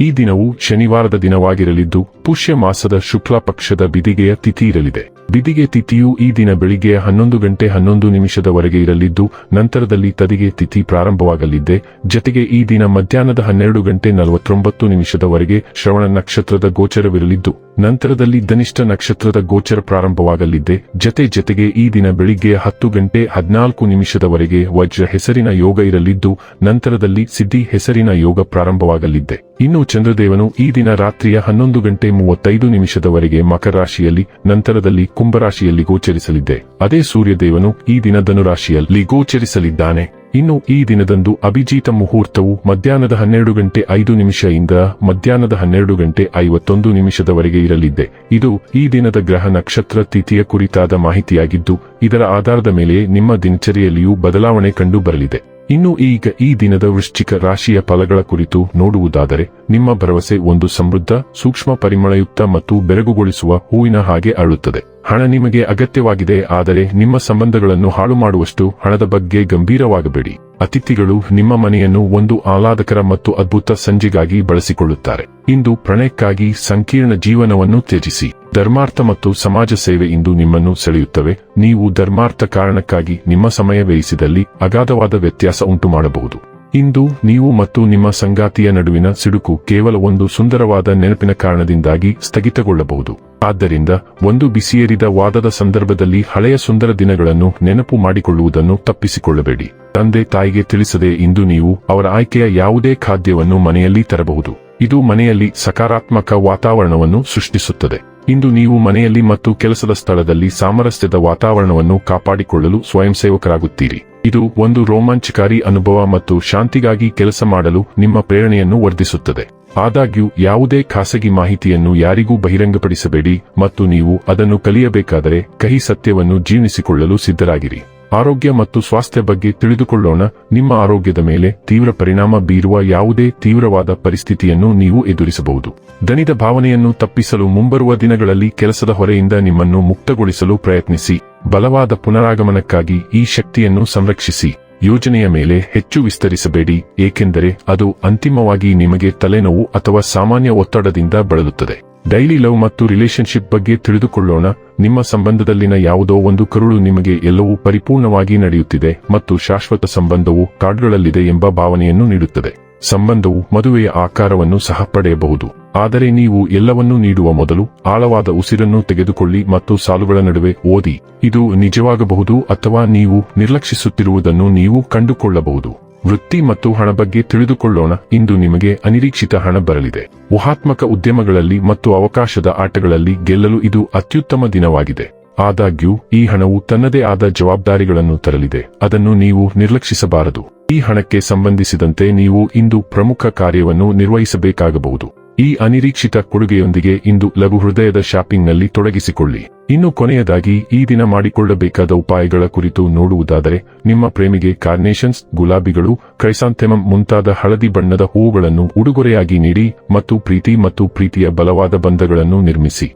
ಈ ದಿನವು ಶನಿವಾರದ ದಿನವಾಗಿರಲಿದ್ದು ಪುಷ್ಯ ಮಾಸದ ಶುಕ್ಲ ಪಕ್ಷದ ಬಿದಿಗೆಯ ತಿಥಿ ಇರಲಿದೆ. ಬಿದಿಗೆ ತಿಥಿಯು ಈ ದಿನ ಬೆಳಿಗ್ಗೆ ಹನ್ನೊಂದು ಗಂಟೆ ಹನ್ನೊಂದು ನಿಮಿಷದವರೆಗೆ ಇರಲಿದ್ದು, ನಂತರದಲ್ಲಿ ತದಿಗೆ ತಿಥಿ ಪ್ರಾರಂಭವಾಗಲಿದ್ದೆ ಜತೆಗೆ ಈ ದಿನ ಮಧ್ಯಾಹ್ನದ ಹನ್ನೆರಡು ಗಂಟೆ ನಲವತ್ತೊಂಬತ್ತು ನಿಮಿಷದವರೆಗೆ ಶ್ರವಣ ನಕ್ಷತ್ರದ ಗೋಚರವಿರಲಿದ್ದು, ನಂತರದಲ್ಲಿ ಧನಿಷ್ಠ ನಕ್ಷತ್ರದ ಗೋಚರ ಪ್ರಾರಂಭವಾಗಲಿದ್ದೆ ಜತೆ ಜತೆಗೆ ಈ ದಿನ ಬೆಳಿಗ್ಗೆ ಹತ್ತು ಗಂಟೆ ಹದಿನಾಲ್ಕು ನಿಮಿಷದವರೆಗೆ ವಜ್ರ ಹೆಸರಿನ ಯೋಗ ಇರಲಿದ್ದು, ನಂತರದಲ್ಲಿ ಸಿದ್ಧಿ ಹೆಸರಿನ ಯೋಗ ಪ್ರಾರಂಭವಾಗಲಿದ್ದೆ ಇನ್ನು ಚಂದ್ರದೇವನು ಈ ದಿನ ರಾತ್ರಿಯ ಹನ್ನೊಂದು ಗಂಟೆ ಮೂವತ್ತೈದು ನಿಮಿಷದವರೆಗೆ ಮಕರ ರಾಶಿಯಲ್ಲಿ ನಂತರದಲ್ಲಿ ಕುಂಭರಾಶಿಯಲ್ಲಿ ಗೋಚರಿಸಲಿದ್ದೆ. ಅದೇ ಸೂರ್ಯದೇವನು ಈ ದಿನ ಧನುರಾಶಿಯಲ್ಲಿ ಗೋಚರಿಸಲಿದ್ದಾನೆ. ಇನ್ನು ಈ ದಿನದಂದು ಅಭಿಜೀತ ಮುಹೂರ್ತವು ಮಧ್ಯಾಹ್ನದ ಹನ್ನೆರಡು ಗಂಟೆ ಐದು ನಿಮಿಷದಿಂದ ಮಧ್ಯಾಹ್ನದ ಹನ್ನೆರಡು ಗಂಟೆ ಐವತ್ತೊಂದು ನಿಮಿಷದವರೆಗೆ ಇರಲಿದ್ದೆ. ಇದು ಈ ದಿನದ ಗ್ರಹ ನಕ್ಷತ್ರ ತಿಥಿಯ ಕುರಿತಾದ ಮಾಹಿತಿಯಾಗಿದ್ದು, ಇದರ ಆಧಾರದ ಮೇಲೆ ನಿಮ್ಮ ದಿನಚರಿಯಲ್ಲಿಯೂ ಬದಲಾವಣೆ ಕಂಡು ಬರಲಿದೆ ಇನ್ನು ಈಗ ಈ ದಿನದ ವೃಶ್ಚಿಕ ರಾಶಿಯ ಫಲಗಳ ಕುರಿತು ನೋಡುವುದಾದರೆ, ನಿಮ್ಮ ಭರವಸೆ ಒಂದು ಸಮೃದ್ಧ, ಸೂಕ್ಷ್ಮ ಪರಿಮಳಯುಕ್ತ ಮತ್ತು ಬೆರಗುಗೊಳಿಸುವ ಹೂವಿನ ಹಾಗೆ ಅಳುತ್ತದೆ. ಹಣ ನಿಮಗೆ ಅಗತ್ಯವಾಗಿದೆ, ಆದರೆ ನಿಮ್ಮ ಸಂಬಂಧಗಳನ್ನು ಹಾಳು ಮಾಡುವಷ್ಟು ಹಣದ ಬಗ್ಗೆ ಗಂಭೀರವಾಗಬೇಡಿ. ಅತಿಥಿಗಳು ನಿಮ್ಮ ಮನೆಯನ್ನು ಒಂದು ಆಹ್ಲಾದಕರ ಮತ್ತು ಅದ್ಭುತ ಸಂಜೆಗಾಗಿ ಬಳಸಿಕೊಳ್ಳುತ್ತಾರೆ. ಇಂದು ಪ್ರಣಯಕ್ಕಾಗಿ ಸಂಕೀರ್ಣ ಜೀವನವನ್ನು ತ್ಯಜಿಸಿ. ಧರ್ಮಾರ್ಥ ಮತ್ತು ಸಮಾಜ ಸೇವೆ ಇಂದು ನಿಮ್ಮನ್ನು ಸೆಳೆಯುತ್ತವೆ. ನೀವು ಧರ್ಮಾರ್ಥ ಕಾರಣಕ್ಕಾಗಿ ನಿಮ್ಮ ಸಮಯ ವ್ಯಯಿಸಿದಲ್ಲಿ ಅಗಾಧವಾದ ವ್ಯತ್ಯಾಸ ಉಂಟು ಮಾಡಬಹುದು ಇಂದು ನೀವು ಮತ್ತು ನಿಮ್ಮ ಸಂಗಾತಿಯ ನಡುವಿನ ಸಿಡುಕು ಕೇವಲ ಒಂದು ಸುಂದರವಾದ ನೆನಪಿನ ಕಾರಣದಿಂದಾಗಿ ಸ್ಥಗಿತಗೊಳ್ಳಬಹುದು. ಆದ್ದರಿಂದ ಒಂದು ಬಿಸಿಯೇರಿದ ವಾದದ ಸಂದರ್ಭದಲ್ಲಿ ಹಳೆಯ ಸುಂದರ ದಿನಗಳನ್ನು ನೆನಪು ಮಾಡಿಕೊಳ್ಳುವುದನ್ನು ತಪ್ಪಿಸಿಕೊಳ್ಳಬೇಡಿ. ತಂದೆ ತಾಯಿಗೆ ತಿಳಿಸದೆ ಇಂದು ನೀವು ಅವರ ಆಯ್ಕೆಯ ಯಾವುದೇ ಖಾದ್ಯವನ್ನು ಮನೆಯಲ್ಲಿ ತರಬಹುದು. ಇದು ಮನೆಯಲ್ಲಿ ಸಕಾರಾತ್ಮಕ ವಾತಾವರಣವನ್ನು ಸೃಷ್ಟಿಸುತ್ತದೆ. ಇಂದು ನೀವು ಮನೆಯಲ್ಲಿ ಮತ್ತು ಕೆಲಸದ ಸ್ಥಳದಲ್ಲಿ ಸಾಮರಸ್ಯದ ವಾತಾವರಣವನ್ನು ಕಾಪಾಡಿಕೊಳ್ಳಲು ಸ್ವಯಂ ಸೇವಕರಾಗುತ್ತೀರಿ ಇದು ಒಂದು ರೋಮಾಂಚಕಾರಿ ಅನುಭವ ಮತ್ತು ಶಾಂತಿಗಾಗಿ ಕೆಲಸ ಮಾಡಲು ನಿಮ್ಮ ಪ್ರೇರಣೆಯನ್ನು ವರ್ಧಿಸುತ್ತದೆ. ಆದಾಗ್ಯೂ, ಯಾವುದೇ ಖಾಸಗಿ ಮಾಹಿತಿಯನ್ನು ಯಾರಿಗೂ ಬಹಿರಂಗಪಡಿಸಬೇಡಿ ಮತ್ತು ನೀವು ಅದನ್ನು ಕಲಿಯಬೇಕಾದರೆ ಕಹಿ ಸತ್ಯವನ್ನು ಜೀರ್ಣಿಸಿಕೊಳ್ಳಲು ಸಿದ್ಧರಾಗಿರಿ. ಆರೋಗ್ಯ ಮತ್ತು ಸ್ವಾಸ್ಥ್ಯ ಬಗ್ಗೆ ತಿಳಿದುಕೊಳ್ಳೋಣ. ನಿಮ್ಮ ಆರೋಗ್ಯದ ಮೇಲೆ ತೀವ್ರ ಪರಿಣಾಮ ಬೀರುವ ಯಾವುದೇ ತೀವ್ರವಾದ ಪರಿಸ್ಥಿತಿಯನ್ನು ನೀವು ಎದುರಿಸಬಹುದು. ದಣಿದ ಭಾವನೆಯನ್ನು ತಪ್ಪಿಸಲು ಮುಂಬರುವ ದಿನಗಳಲ್ಲಿ ಕೆಲಸದ ಹೊರೆಯಿಂದ ನಿಮ್ಮನ್ನು ಮುಕ್ತಗೊಳಿಸಲು ಪ್ರಯತ್ನಿಸಿ. ಬಲವಾದ ಪುನರಾಗಮನಕ್ಕಾಗಿ ಈ ಶಕ್ತಿಯನ್ನು ಸಂರಕ್ಷಿಸಿ. ಯೋಜನೆಯ ಮೇಲೆ ಹೆಚ್ಚು ವಿಸ್ತರಿಸಬೇಡಿ, ಏಕೆಂದರೆ ಅದು ಅಂತಿಮವಾಗಿ ನಿಮಗೆ ತಲೆನೋವು ಅಥವಾ ಸಾಮಾನ್ಯ ಒತ್ತಡದಿಂದ ಬಳಲುತ್ತದೆ. ಡೈಲಿ ಲವ್ ಮತ್ತು ರಿಲೇಶನ್ಶಿಪ್ ಬಗ್ಗೆ ತಿಳಿದುಕೊಳ್ಳೋಣ. ನಿಮ್ಮ ಸಂಬಂಧದಲ್ಲಿನ ಯಾವುದೋ ಒಂದು ಕರುಳು ನಿಮಗೆ ಎಲ್ಲವೂ ಪರಿಪೂರ್ಣವಾಗಿ ನಡೆಯುತ್ತಿದೆ ಮತ್ತು ಶಾಶ್ವತ ಸಂಬಂಧವು ಕಾರ್ಡ್ಗಳಲ್ಲಿದೆ ಎಂಬ ಭಾವನೆಯನ್ನು ನೀಡುತ್ತದೆ. ಸಂಬಂಧವು ಮದುವೆಯ ಆಕಾರವನ್ನು ಸಹ ಪಡೆಯಬಹುದು. ಆದರೆ ನೀವು ಎಲ್ಲವನ್ನೂ ನೀಡುವ ಮೊದಲು ಆಳವಾದ ಉಸಿರನ್ನು ತೆಗೆದುಕೊಳ್ಳಿ ಮತ್ತು ಸಾಲುಗಳ ನಡುವೆ ಓದಿ. ಇದು ನಿಜವಾಗಬಹುದು ಅಥವಾ ನೀವು ನಿರ್ಲಕ್ಷಿಸುತ್ತಿರುವುದನ್ನು ನೀವು ಕಂಡುಕೊಳ್ಳಬಹುದು. ವೃತ್ತಿ ಮತ್ತು ಹಣ ಬಗ್ಗೆ ತಿಳಿದುಕೊಳ್ಳೋಣ. ಇಂದು ನಿಮಗೆ ಅನಿರೀಕ್ಷಿತ ಹಣ ಬರಲಿದೆ. ಊಹಾತ್ಮಕ ಉದ್ಯಮಗಳಲ್ಲಿ ಮತ್ತು ಅವಕಾಶದ ಆಟಗಳಲ್ಲಿ ಗೆಲ್ಲಲು ಇದು ಅತ್ಯುತ್ತಮ ದಿನವಾಗಿದೆ. ಆದಾಗ್ಯೂ, ಈ ಹಣವು ತನ್ನದೇ ಆದ ಜವಾಬ್ದಾರಿಗಳನ್ನು ತರಲಿದೆ. ಅದನ್ನು ನೀವು ನಿರ್ಲಕ್ಷಿಸಬಾರದು. ಈ ಹಣಕ್ಕೆ ಸಂಬಂಧಿಸಿದಂತೆ ನೀವು ಇಂದು ಪ್ರಮುಖ ಕಾರ್ಯವನ್ನು ನಿರ್ವಹಿಸಬೇಕಾಗಬಹುದು. ಈ ಅನಿರೀಕ್ಷಿತ ಕೊಡುಗೆಯೊಂದಿಗೆ ಇಂದು ಲಘು ಹೃದಯದ ಶಾಪಿಂಗ್ನಲ್ಲಿ ತೊಡಗಿಸಿಕೊಳ್ಳಿ. ಇನ್ನು ಕೊನೆಯದಾಗಿ, ಈ ದಿನ ಮಾಡಿಕೊಳ್ಳಬೇಕಾದ ಉಪಾಯಗಳ ಕುರಿತು ನೋಡುವುದಾದರೆ, ನಿಮ್ಮ ಪ್ರೇಮಿಗೆ ಕಾರ್ನೇಷನ್ಸ್, ಗುಲಾಬಿಗಳು ಕ್ರೈಸಾಂಥೆಮಮ್ ಮುಂತಾದ ಹಳದಿ ಬಣ್ಣದ ಹೂವುಗಳನ್ನು ಉಡುಗೊರೆಯಾಗಿ ನೀಡಿ ಮತ್ತು ಪ್ರೀತಿ ಮತ್ತು ಪ್ರೀತಿಯ ಬಲವಾದ ಬಂಧಗಳನ್ನು ನಿರ್ಮಿಸಿ.